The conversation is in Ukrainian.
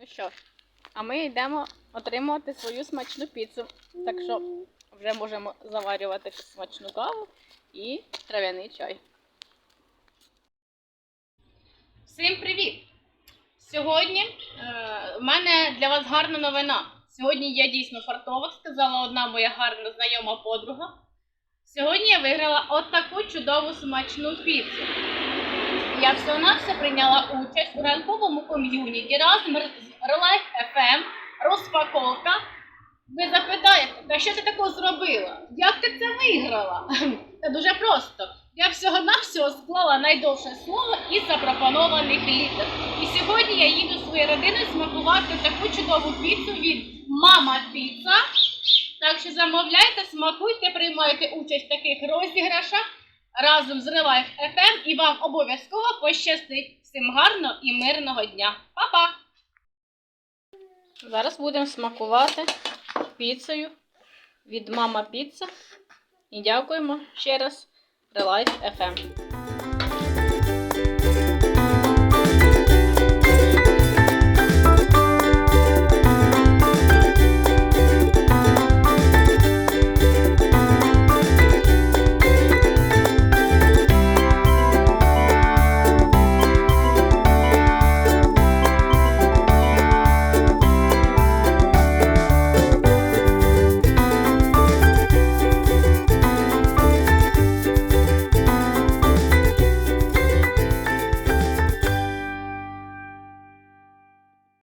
Ну що, а ми йдемо отримувати свою смачну піцу. Так що вже можемо заварювати смачну каву і трав'яний чай. Всім привіт! Сьогодні е, в мене для вас гарна новина. Сьогодні я дійсно фартова, сказала одна моя гарна знайома подруга. Сьогодні я виграла от таку чудову смачну піцу. Я все на все прийняла участь у ранковому ком'юніті разом з Relife FM розпаковка. Ви запитаєте, та що ти такого зробила? Як ти це виграла? Та дуже просто. Я всього-навсього склала найдовше слово із запропонованих літер. І сьогодні я їду своєю родиною смакувати таку чудову піцу від Мама Піца. Так що замовляйте, смакуйте, приймайте участь в таких розіграшах разом з Relife FM і вам обов'язково пощастить. Всім гарного і мирного дня. Па-па! Зараз будемо смакувати піцею від Мама Піца. І дякуємо ще раз Relife FM.